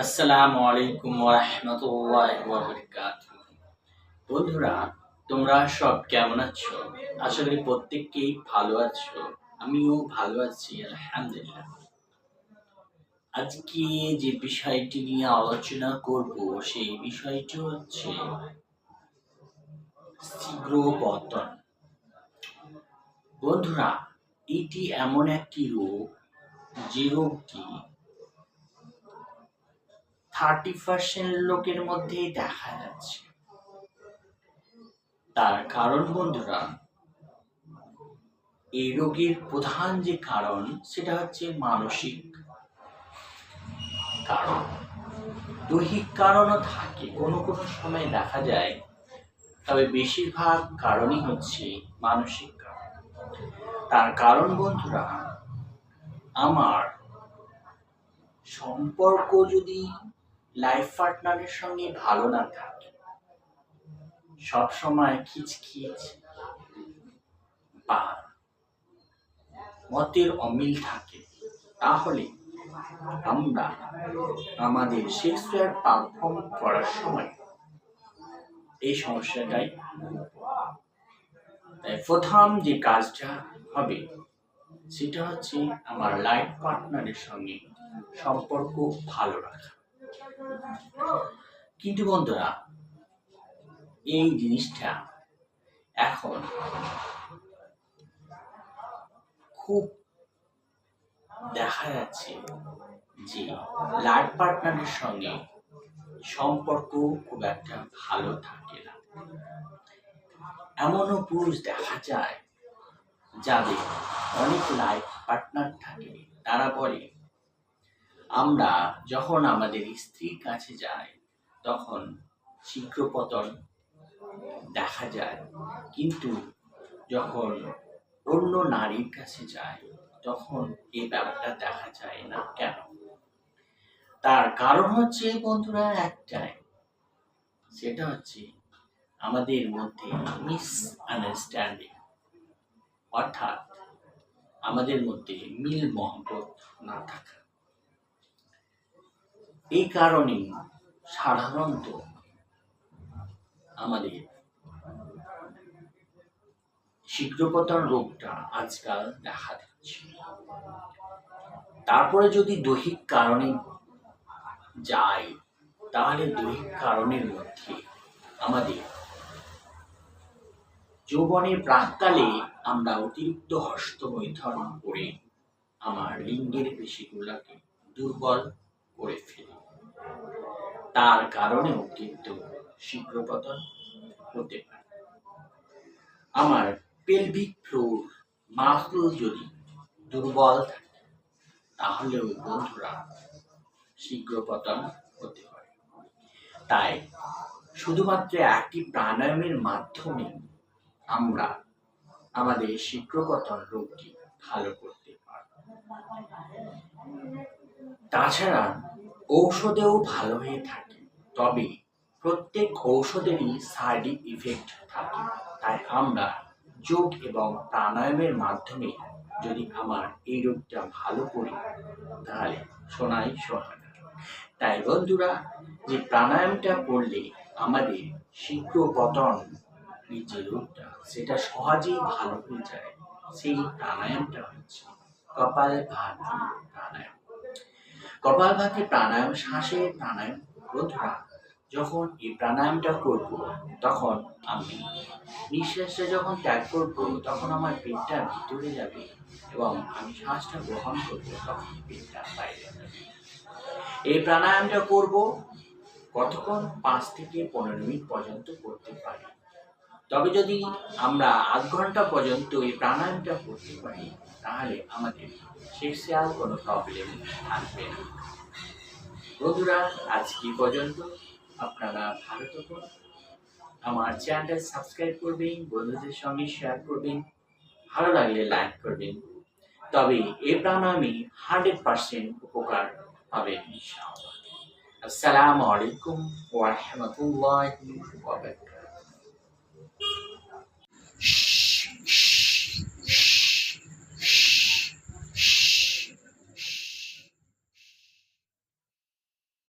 আসসালামু আলাইকুম রহমতুল্লাহ বন্ধুরা, তোমরা সব কেমন আছো? আশা করি প্রত্যেককেই ভালো আছো, আমিও ভালো আছি, আলহামদুলিল্লাহ। আজকে যে বিষয়টি নিয়ে আলোচনা করব, সেই বিষয়টি হচ্ছে শীঘ্র পতন বন্ধুরা, এটি এমন একটি রোগ যে রোগটি থার্টি পার্সেন্ট লোকের মধ্যেই দেখা যাচ্ছে। তার কারণ বন্ধুরা, এই রোগের প্রধান যে কারণ, সেটা হচ্ছে মানসিক। কারণ, দৈহিক কারণও থাকে, কোনো কোনো সময় দেখা যায়, তবে বেশিরভাগ কারণই হচ্ছে মানসিক কারণ। তার কারণ বন্ধুরা, আমার সম্পর্ক যদি লাইফ পার্টনারের সঙ্গে ভালো না থাকে সব সময় খিচখিচ, বা মতের অমিল থাকে। তাহলে আমরা আমাদের সেক্সুয়াল পারফর্ম করার সময় এই সমস্যাটাই তাই প্রথম যে কাজটা হবে, সেটা হচ্ছে আমার লাইফ পার্টনারের সঙ্গে সম্পর্ক ভালো রাখা। কিন্তু বন্ধুরা, এই জিনিসটা এখন খুব দেখা যাচ্ছে যে লাইফ পার্টনারের সঙ্গে সম্পর্ক খুব একটা ভালো থাকে না। এমনও পুরুষ দেখা যায় যাদের অনেক লাইফ পার্টনার থাকে, তারা বলে আমরা যখন আমাদের স্ত্রীর কাছে যাই, তখন শীঘ্র পতন দেখা যায়। কিন্তু যখন অন্য নারীর কাছে যায় তখন এই ব্যাপারটা দেখা যায় না কেন? তার কারণ হচ্ছে, বন্ধুরা, একটাই। সেটা হচ্ছে আমাদের মধ্যে মিস আন্ডারস্ট্যান্ডিং অর্থাৎ আমাদের মধ্যে মিল মহব্বত না থাকা। এই কারণে সাধারণত আমাদের শীঘ্রপতন রোগটা আজকাল দেখা দিচ্ছে। তারপরে যদি দৈহিক কারণে যায়, তাহলে দৈহিক কারণের মধ্যে আমাদের যৌবনের প্রাককালে আমরা অতিরিক্ত হস্তমৈথন করে আমার লিঙ্গের পেশিগুলাকে দুর্বল করে ফেলি। তার কারণেও কিন্তু শীঘ্র পতন হতে পারে। আমার পেলভিক ফ্লোর মাসল যদি দুর্বল থাকে, তাহলেও বন্ধুরা শীঘ্র পতন হতে পারে। তাই শুধুমাত্র একটি প্রাণায়ামের মাধ্যমে আমরা আমাদের শীঘ্র পতন রোগটি ভালো করতে পারব। তাছাড়া ঔষধেও ভালো হয়ে থাকে। তবে প্রত্যেক ঔষধেরই সাইড ইফেক্ট থাকে। তাই আমরা যোগ এবং প্রাণায়ামের মাধ্যমে যদি আমার এই রোগটা ভালো করি, তাহলে শোনাই সোহানা তাই বন্ধুরা, যে প্রাণায়ামটা করলে আমাদের শীঘ্র পতন যে রোগটা, সেটা সহজেই ভালো হয়ে যায়, সেই প্রাণায়ামটা হচ্ছে কপাল ভাতি। প্রাণায়াম কপালভাতি প্রাণায়াম শ্বাসের প্রাণায়াম বন্ধুরা যখন এই প্রাণায়ামটা করব, তখন আমি নিঃশ্বাসটা যখন ত্যাগ করব, তখন আমার পেটটা ভিতরে যাবে এবং আমি শ্বাসটা গ্রহণ করব, তখন পেটটা বাইরে যাবে। এই প্রাণায়ামটা করব কতক্ষণ? পাঁচ থেকে পনেরো মিনিট পর্যন্ত করতে পারি। তবে যদি আমরা আধ ঘণ্টা পর্যন্ত এই প্রাণায়ামটা করতে পারি, তাহলে আমাদের শেষে আর কোনো প্রবলেম থাকবে না। বন্ধুরা, আজকে পর্যন্ত। আপনারা ভালো থাকুন। আমার চ্যানেলটা সাবস্ক্রাইব করবেন, বন্ধুদের সঙ্গে শেয়ার করবেন। ভালো লাগলে লাইক করবেন। তবে এ প্রাণায়ামে হান্ড্রেড পার্সেন্ট উপকার ইনশাআল্লাহ। আসসালামু আলাইকুম ওয়া রাহমাতুল্লাহি ওয়া বারাকাতুহু।